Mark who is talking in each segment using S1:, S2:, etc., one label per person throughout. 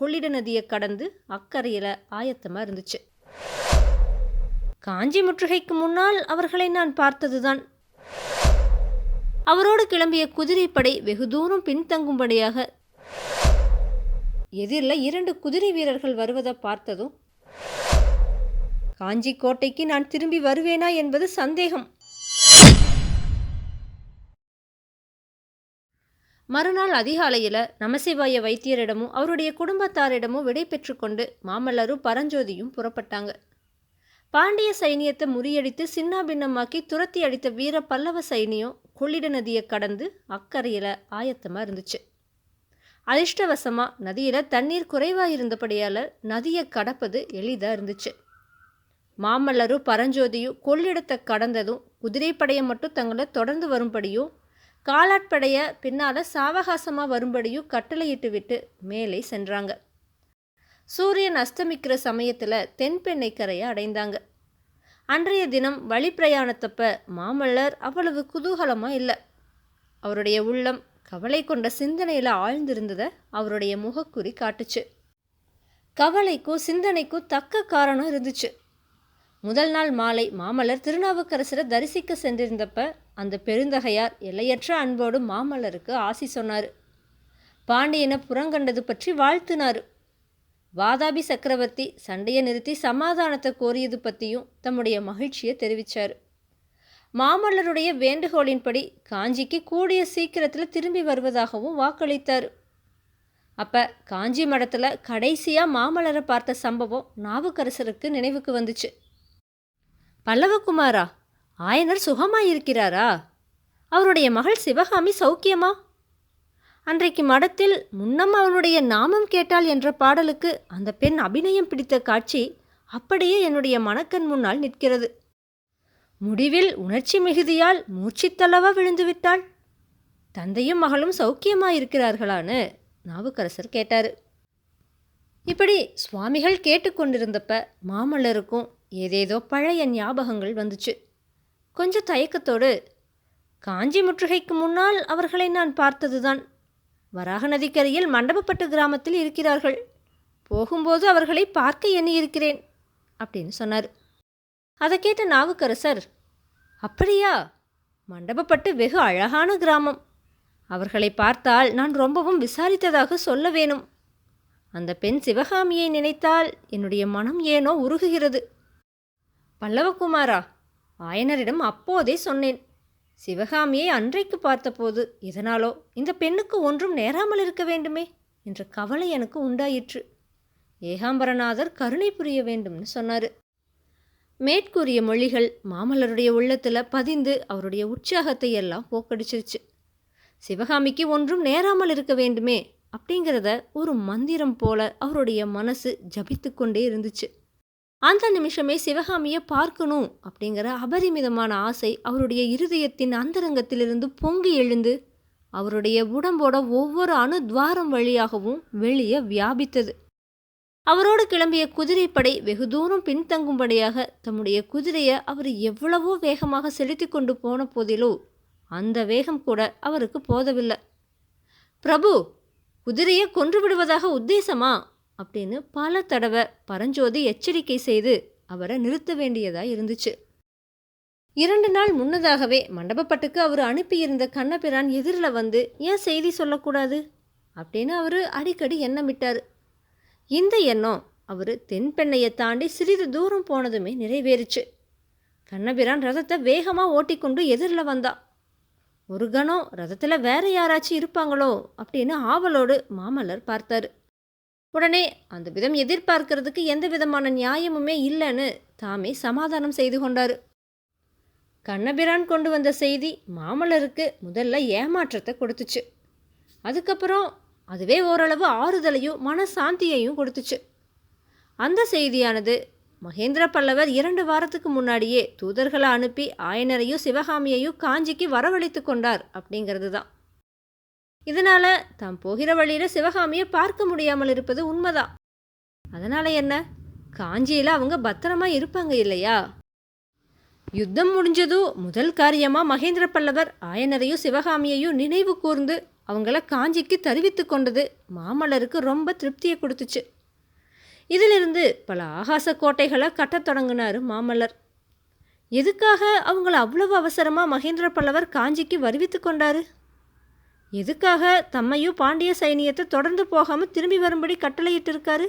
S1: கொள்ளிட நதியை கடந்து அக்கறையில் ஆயத்தமாக இருந்துச்சு. காஞ்சி முற்றுகைக்கு முன்னால் அவர்களை நான் பார்த்ததுதான். அவரோடு கிளம்பிய குதிரைப்படை வெகு தூரம் பின்தங்கும்படியாக எதிரில் இரண்டு குதிரை வீரர்கள் வருவதை பார்த்ததும் காஞ்சி கோட்டைக்கு நான் திரும்பி வருவேனா என்பது சந்தேகம். மறுநாள் அதிகாலையில் நமசிவாய வைத்தியரிடமும் அவருடைய குடும்பத்தாரிடமும் விடை பெற்றுக்கொண்டு மாமல்லரும் பரஞ்சோதியும் புறப்பட்டாங்க. பாண்டிய சைனியத்தை முறியடித்து சின்னாபின்னமாக்கி துரத்தி அடித்த வீர பல்லவ சைனியம் கொள்ளிட நதியை கடந்து அக்கறையில் ஆயத்தமாக இருந்துச்சு. அதிர்ஷ்டவசமாக நதியில் தண்ணீர் குறைவாக இருந்தபடியால் நதியை கடப்பது எளிதாக இருந்துச்சு. மாமல்லரும் பரஞ்சோதியும் கொள்ளிடத்தை கடந்ததும் குதிரைப்படையை மட்டும் தங்களை தொடர்ந்து வரும்படியும் காலாட்படைய பின்னால் சாவகாசமாக வரும்படியும் கட்டளையிட்டு விட்டு மேலே சென்றாங்க. சூரியன் அஸ்தமிக்கிற சமயத்தில் தென்பெண்ணை கரையை அடைந்தாங்க. அன்றைய தினம் வழிப்பிரயாணத்தப்ப மாமல்லர் அவ்வளவு குதூகலமாக இல்லை. அவருடைய உள்ளம் கவலை கொண்ட சிந்தனையில் ஆழ்ந்திருந்ததை அவருடைய முகக்குறி காட்டுச்சு. கவலைக்கும் சிந்தனைக்கும் தக்க காரணம் இருந்துச்சு. முதல் நாள் மாலை மாமல்லர் திருநாவுக்கரசரை தரிசிக்க சென்றிருந்தப்ப அந்த பெருந்தகையார் எல்லையற்ற அன்போடு மாமல்லருக்கு ஆசி சொன்னார். பாண்டியனை புறங்கண்டது பற்றி வாழ்த்தினார். வாதாபி சக்கரவர்த்தி சண்டையை நிறுத்தி சமாதானத்தை கோரியது பற்றியும் தம்முடைய மகிழ்ச்சியை தெரிவித்தார் மாமல்லருடைய வேண்டுகோளின்படி காஞ்சிக்கு கூடிய சீக்கிரத்தில் திரும்பி வருவதாகவும் வாக்களித்தார். அப்போ காஞ்சி மடத்தில் கடைசியாக மாமல்லரை பார்த்த சம்பவம் நாவுக்கரசருக்கு நினைவுக்கு வந்துச்சு. பல்லவகுமாரா ஆயனர் சுகமாயிருக்கிறாரா? அவருடைய மகள் சிவகாமி சௌக்கியமா? அன்றைக்கு மடத்தில் முன்னம் அவளுடைய நாமம் கேட்டாள் என்ற பாடலுக்கு அந்த பெண் அபிநயம் பிடித்த காட்சி அப்படியே என்னுடைய மனக்கண் முன்னால் நிற்கிறது. முடிவில் உணர்ச்சி மிகுதியால் மூச்சித்தளவா விழுந்துவிட்டாள். தந்தையும் மகளும் சௌக்கியமாயிருக்கிறார்களான்னு நாவுக்கரசர் கேட்டார். இப்படி சுவாமிகள் கேட்டுக்கொண்டிருந்தப்ப மாமல்லருக்கும் ஏதேதோ பழைய ஞாபகங்கள் வந்துச்சு. கொஞ்சம் தயக்கத்தோடு காஞ்சி முற்றுகைக்கு முன்னால் அவர்களை நான் பார்த்ததுதான். வராக நதிக்கரையில் மண்டபப்பட்டு கிராமத்தில் இருக்கிறார்கள். போகும்போது அவர்களை பார்க்க எண்ணி இருக்கிறேன் அப்படின்னு சொன்னார். அதை கேட்ட நாவுக்கரசர் அப்படியா? மண்டபப்பட்டு வெகு அழகான கிராமம். அவர்களை பார்த்தால் நான் ரொம்பவும் விசாரித்ததாக சொல்ல வேணும். அந்த பெண் சிவகாமியை நினைத்தால் என்னுடைய மனம் ஏனோ உருகுகிறது. பல்லவகுமாரா ஆயனரிடம் அப்போதே சொன்னேன் சிவகாமியை அன்றைக்கு பார்த்தபோது இதனாலோ இந்த பெண்ணுக்கு ஒன்றும் நேராமல் இருக்க வேண்டுமே? என்ற கவலை எனக்கு உண்டாயிற்று. ஏகாம்பரநாதர் கருணை புரிய வேண்டும்னு சொன்னார். மேற்கூறிய மொழிகள் மாமல்லருடைய உள்ளத்தில் பதிந்து அவருடைய உற்சாகத்தை எல்லாம் போக்கடிச்சிருச்சு. சிவகாமிக்கு ஒன்றும் நேராமல் இருக்க வேண்டுமே? அப்படிங்கிறத ஒரு மந்திரம் போல அவருடைய மனசு ஜபித்து கொண்டே இருந்துச்சு. அந்த நிமிஷமே சிவகாமியை பார்க்கணும் அப்படிங்கிற அபரிமிதமான ஆசை அவருடைய இருதயத்தின் அந்தரங்கத்திலிருந்து பொங்கி எழுந்து அவருடைய உடம்போட ஒவ்வொரு அணு துவாரம் வழியாகவும் வெளியே வியாபித்தது. அவரோடு கிளம்பிய குதிரைப்படை வெகு தூரம் பின்தங்கும்படியாக தம்முடைய குதிரையை அவர் எவ்வளவோ வேகமாக செலுத்தி கொண்டு போன போதிலோ அந்த வேகம் கூட அவருக்கு போதவில்லை. பிரபு குதிரையை கொன்று விடுவதாக உத்தேசமா? அப்படின்னு பல தடவை பரஞ்சோதி எச்சரிக்கை செய்து அவரை நிறுத்த வேண்டியதாக இருந்துச்சு. இரண்டு நாள் முன்னதாகவே மண்டபப்பட்டுக்கு அவர் அனுப்பியிருந்த கண்ணபிரான் எதிரில் வந்து ஏன் செய்தி சொல்லக்கூடாது? அப்படின்னு அவர் அடிக்கடி எண்ணமிட்டார். இந்த எண்ணம் அவர் தென்பெண்ணையை தாண்டி சிறிது தூரம் போனதுமே நிறைவேறுச்சு. கண்ணபிரான் ரதத்தை வேகமாக ஓட்டிக்கொண்டு எதிரில் வந்தான் ஒரு கணம் ரதத்தில் வேற யாராச்சும் இருப்பாங்களோ? அப்படின்னு ஆவலோடு மாமல்லர் பார்த்தாரு. உடனே அந்த விதம் எதிர்பார்க்கறதுக்கு எந்த விதமான நியாயமுமே இல்லைன்னு தாமே சமாதானம் செய்து கொண்டார். கண்ணபிரான் கொண்டு வந்த செய்தி மாமல்லருக்கு முதல்ல ஏமாற்றத்தை கொடுத்துச்சு. அதுக்கப்புறம் அதுவே ஓரளவு ஆறுதலையும் மனசாந்தியையும் கொடுத்துச்சு. அந்த செய்தியானது மகேந்திர பல்லவர் இரண்டு வாரத்துக்கு முன்னாடியே தூதர்களை அனுப்பி ஆயனரையும் சிவகாமியையும் காஞ்சிக்கு வரவழைத்து கொண்டார் அப்படிங்கிறது தான் இதனால் தாம் போகிற வழியில் சிவகாமியை பார்க்க முடியாமல் இருப்பது உண்மைதான் அதனால் என்ன? காஞ்சியில் அவங்க பத்திரமா இருப்பாங்க இல்லையா? யுத்தம் முடிஞ்சதும் முதல் காரியமாக மகேந்திர பல்லவர் ஆயனரையும் சிவகாமியையும் நினைவு கூர்ந்து அவங்கள காஞ்சிக்கு தெரிவித்து கொண்டது மாமல்லருக்கு ரொம்ப திருப்தியை கொடுத்துச்சு. இதிலிருந்து பல ஆகாச கோட்டைகளை கட்டத் தொடங்கினார் மாமல்லர். எதுக்காக அவங்கள அவ்வளவு அவசரமாக மகேந்திர பல்லவர் காஞ்சிக்கு வருவித்து கொண்டாரு? எதுக்காக தம்மையும் பாண்டிய சைனியத்தை தொடர்ந்து போகாமல் திரும்பி வரும்படி கட்டளையிட்டிருக்காரு?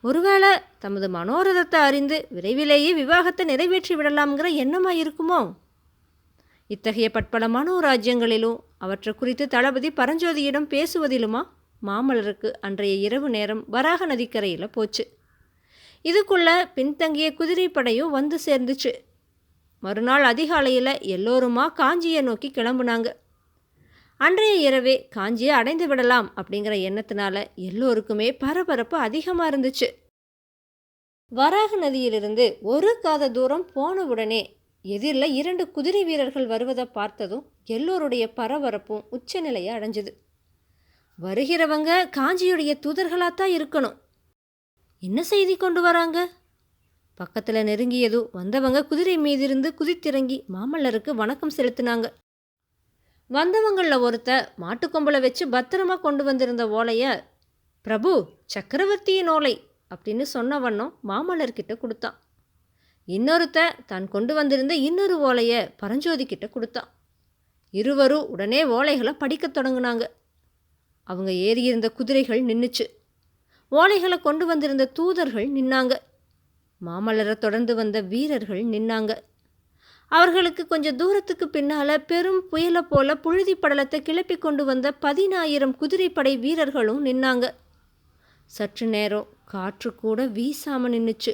S1: ஒருவேளை தமது மனோரதத்தை அறிந்து விரைவிலேயே விவாகத்தை நிறைவேற்றி விடலாம்ங்கிற எண்ணமாக இருக்குமோ? இத்தகைய பட்பல மனோராஜ்யங்களிலும் அவற்றை குறித்து தளபதி பரஞ்சோதியிடம் பேசுவதிலுமா? மாமல்லருக்கு அன்றைய இரவு நேரம் வராக நதிக்கரையில் போச்சு. இதுக்குள்ள பின்தங்கிய குதிரைப்படையும் வந்து சேர்ந்துச்சு. மறுநாள் அதிகாலையில் எல்லோருமா காஞ்சியை நோக்கி கிளம்புனாங்க. அன்றைய இரவே காஞ்சியை அடைந்து விடலாம் அப்படிங்கிற எண்ணத்தினால எல்லோருக்குமே பரபரப்பு அதிகமாக இருந்துச்சு. வராக நதியிலிருந்து ஒரு காத தூரம் போன உடனே எதிரில் இரண்டு குதிரை வீரர்கள் வருவதை பார்த்ததும் எல்லோருடைய பரபரப்பும் உச்சநிலையை அடைஞ்சது. வருகிறவங்க காஞ்சியுடைய தூதர்களாகத்தான் இருக்கணும். என்ன செய்தி கொண்டு வராங்க? பக்கத்தில் நெருங்கியதும் வந்தவங்க குதிரை மீதிருந்து குதித்திறங்கி மாமல்லருக்கு வணக்கம் செலுத்தினாங்க. வந்தவங்களில் ஒருத்த மாட்டுக்கொம்பளை வச்சு பத்திரமா கொண்டு வந்திருந்த ஓலையை பிரபு சக்கரவர்த்தியின் ஓலை அப்படின்னு சொன்ன வண்ணம் மாமல்லர்கிட்ட கொடுத்தான். இன்னொருத்த தான் கொண்டு வந்திருந்த இன்னொரு ஓலையை பரஞ்சோதி கிட்ட கொடுத்தான். இருவரும் உடனே ஓலைகளை படிக்கத் தொடங்கினாங்க. அவங்க ஏறியிருந்த குதிரைகள் நின்றுச்சு ஓலைகளை கொண்டு வந்திருந்த தூதர்கள் நின்னாங்க. மாமல்லரை தொடர்ந்து வந்த வீரர்கள் நின்னாங்க. அவர்களுக்கு கொஞ்சம் தூரத்துக்கு பின்னால பெரும் புயலை போல புழுதி படலத்தை கிளப்பி கொண்டு வந்த பதினாயிரம் குதிரைப்படை வீரர்களும் நின்னாங்க. சற்று நேரம் காற்று கூட வீசாம நின்றுச்சு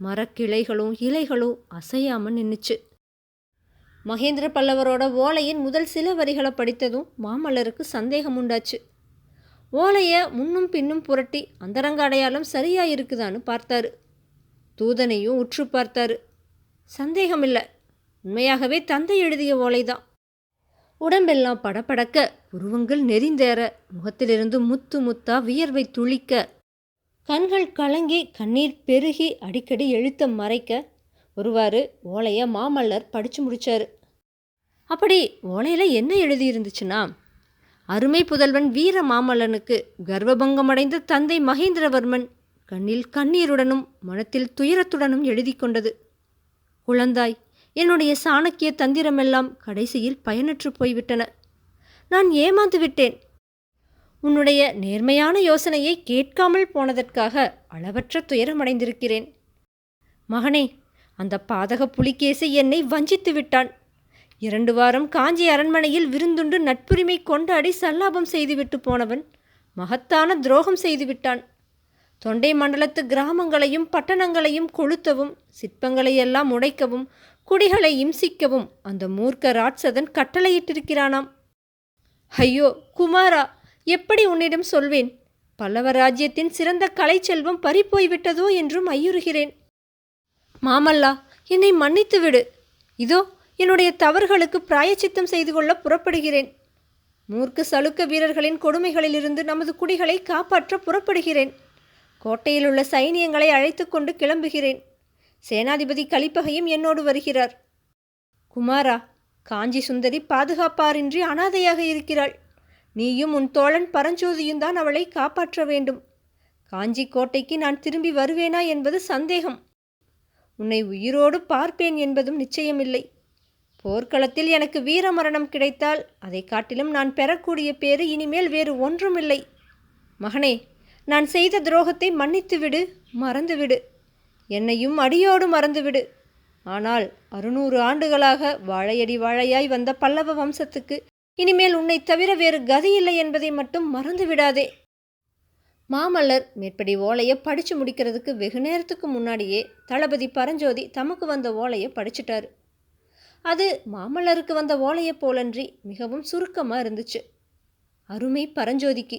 S1: மரக்கிளைகளும் இலைகளும் அசையாம நின்றுச்சு மகேந்திர பல்லவரோட ஓலையின் முதல் சில வரிகளை படித்ததும் மாமல்லருக்கு சந்தேகம் உண்டாச்சு. ஓலையை முன்னும் பின்னும் புரட்டி அந்தரங்க அடையாளம் சரியாக இருக்குதான்னு பார்த்தாரு. தூதனையும் உற்று பார்த்தாரு. சந்தேகம் இல்லை உண்மையாகவே தந்தை எழுதிய ஓலைதான். உடம்பெல்லாம் படபடக்க உருவங்கள் நெறிந்தேற முகத்திலிருந்து முத்து முத்தா வியர்வை துளிக்க கண்கள் கலங்கி கண்ணீர் பெருகி அடிக்கடி எழுத்த மறைக்க ஒருவாறு ஓலைய மாமல்லர் படித்து முடிச்சாரு. அப்படி ஓலையில் என்ன எழுதியிருந்துச்சுன்னா அருமை புதல்வன் வீர மாமல்லனுக்கு கர்வபங்கமடைந்த தந்தை மகேந்திரவர்மன் கண்ணில் கண்ணீருடனும் மனத்தில் துயரத்துடனும் எழுதி கொண்டது. குழந்தாய் என்னுடைய சாணக்கிய தந்திரமெல்லாம் கடைசியில் பயனற்று போய்விட்டன. நான் ஏமாந்து விட்டேன். உன்னுடைய நேர்மையான யோசனையை கேட்காமல் போனதற்காக அளவற்ற துயரமடைந்திருக்கிறேன் மகனே அந்த பாதக புலிகேசி என்னை வஞ்சித்து விட்டான். இரண்டு வாரம் காஞ்சி அரண்மனையில் விருந்துண்டு நட்புரிமை கொண்டாடி சல்லாபம் செய்துவிட்டு போனவன் மகத்தான துரோகம் செய்துவிட்டான். தொண்டை மண்டலத்து கிராமங்களையும் பட்டணங்களையும் கொளுத்தவும் சிற்பங்களையெல்லாம் உடைக்கவும் குடிகளை இம்சிக்கவும் அந்த மூர்க்க ராட்சதன் கட்டளையிட்டிருக்கிறானாம். ஐயோ குமாரா எப்படி உன்னிடம் சொல்வேன்? பல்லவ ராஜ்யத்தின் சிறந்த கலைச்செல்வம் பறிப்போய்விட்டதோ என்றும் ஐயுறுகிறேன். மாமல்லா என்னை மன்னித்து விடு. இதோ என்னுடைய தவறுகளுக்கு பிராயச்சித்தம் செய்து கொள்ள புறப்படுகிறேன். மூர்க்க சலுக்க வீரர்களின் கொடுமைகளிலிருந்து நமது குடிகளை காப்பாற்ற புறப்படுகிறேன். கோட்டையில் உள்ள சைனியங்களை அழைத்து கொண்டு கிளம்புகிறேன். சேனாதிபதி கலிப்பகையும் என்னோடு வருகிறார். குமாரா காஞ்சி சுந்தரி பாதுகாப்பாரின்றி அனாதையாக இருக்கிறாள். நீயும் உன் தோழன் பரஞ்சோதியும் தான் அவளை காப்பாற்ற வேண்டும். காஞ்சி கோட்டைக்கு நான் திரும்பி வருவேனா என்பது சந்தேகம். உன்னை உயிரோடு பார்ப்பேன் என்பதும் நிச்சயமில்லை. போர்க்களத்தில் எனக்கு வீர மரணம் கிடைத்தால் அதை காட்டிலும் நான் பெறக்கூடிய பேறு இனிமேல் வேறு ஒன்றுமில்லை. மகனே நான் செய்த துரோகத்தை மன்னித்துவிடு மறந்துவிடு. என்னையும் அடியோடு மறந்துவிடு. ஆனால் அறுநூறு ஆண்டுகளாக வாழையடி வாழையாய் வந்த பல்லவ வம்சத்துக்கு இனிமேல் உன்னை தவிர வேறு கதியில்லை என்பதை மட்டும் மறந்து விடாதே. மாமல்லர் மேற்படி ஓலையை படித்து முடிக்கிறதுக்கு வெகு நேரத்துக்கு முன்னாடியே தளபதி பரஞ்சோதி தமக்கு வந்த ஓலையை படிச்சிட்டாரு. அது மாமல்லருக்கு வந்த ஓலையை போலன்றி மிகவும் சுருக்கமாக இருந்துச்சு. அருமை பரஞ்சோதிக்கு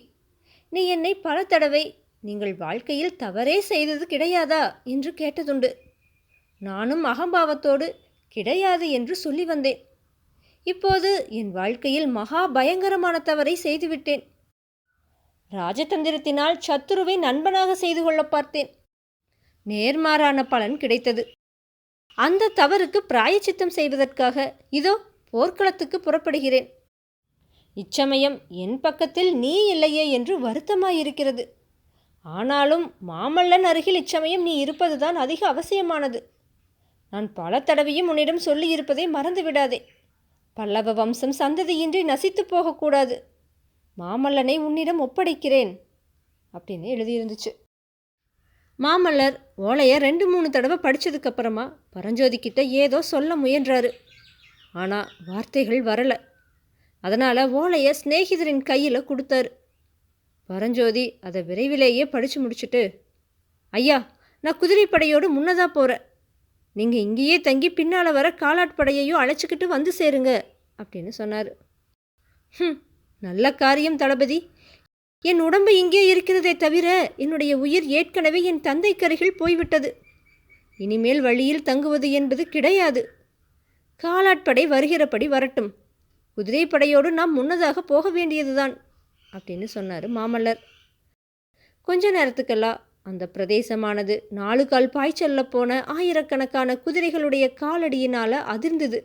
S1: நீ என்னை பல தடவை நீங்கள் வாழ்க்கையில் தவறே செய்தது கிடையாதா? என்று கேட்டதுண்டு. நானும் அகம்பாவத்தோடு கிடையாது என்று சொல்லி வந்தேன். இப்போது என் வாழ்க்கையில் மகா பயங்கரமான தவறை செய்துவிட்டேன் ராஜதந்திரத்தினால் சத்துருவை நண்பனாக செய்து கொள்ள பார்த்தேன். நேர்மாறான பலன் கிடைத்தது. அந்த தவறுக்கு பிராயச்சித்தம் செய்வதற்காக இதோ போர்க்களத்துக்கு புறப்படுகிறேன். இச்சமயம் என் பக்கத்தில் நீ இல்லையே என்று வருத்தமாயிருக்கிறது. ஆனாலும் மாமல்லன் அருகில் இச்சமயம் நீ இருப்பதுதான் அதிக அவசியமானது. நான் பல தடவையும் உன்னிடம் சொல்லியிருப்பதை மறந்து விடாதே. பல்லவ வம்சம் சந்ததியின்றி நசித்து போகக்கூடாது மாமல்லனை உன்னிடம் ஒப்படைக்கிறேன். அப்படின்னு எழுதியிருந்துச்சு. மாமல்லர் ஓலையை ரெண்டு மூணு தடவை படித்ததுக்கப்புறமா பரஞ்சோதிக்கிட்ட ஏதோ சொல்ல முயன்றாரு. ஆனால் வார்த்தைகள் வரலை. அதனால் ஓலையை சிநேகிதரின் கையில் கொடுத்தாரு. பரஞ்சோதி அதை விரைவிலேயே படித்து முடிச்சுட்டு ஐயா நான் குதிரைப்படையோடு முன்னதாக போகிறேன் நீங்கள் இங்கேயே தங்கி பின்னால் வர காலாட்படையையும் அழைச்சிக்கிட்டு வந்து சேருங்க அப்படின்னு சொன்னார். ம் நல்ல காரியம் தளபதி. என் உடம்பு இங்கே இருக்கிறதே தவிர என்னுடைய உயிர் ஏற்கனவே என் தந்தை கருகில் போய்விட்டது. இனிமேல் வழியில் தங்குவது என்பது கிடையாது. காலாட்படை வருகிறபடி வரட்டும். குதிரைப்படையோடு நாம் முன்னதாக போக வேண்டியதுதான். அப்படின்னு சொன்னார் மாமல்லர். கொஞ்ச நேரத்துக்கெல்லாம் அந்த பிரதேசமானது நாலு கால் பாய்ச்சல்ல போன ஆயிரக்கணக்கான குதிரைகளுடைய காலடியினால் அதிர்ந்தது.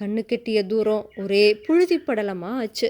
S1: கண்ணு கெட்டிய தூரம் ஒரே புழுதிப்படலமாக ஆச்சு.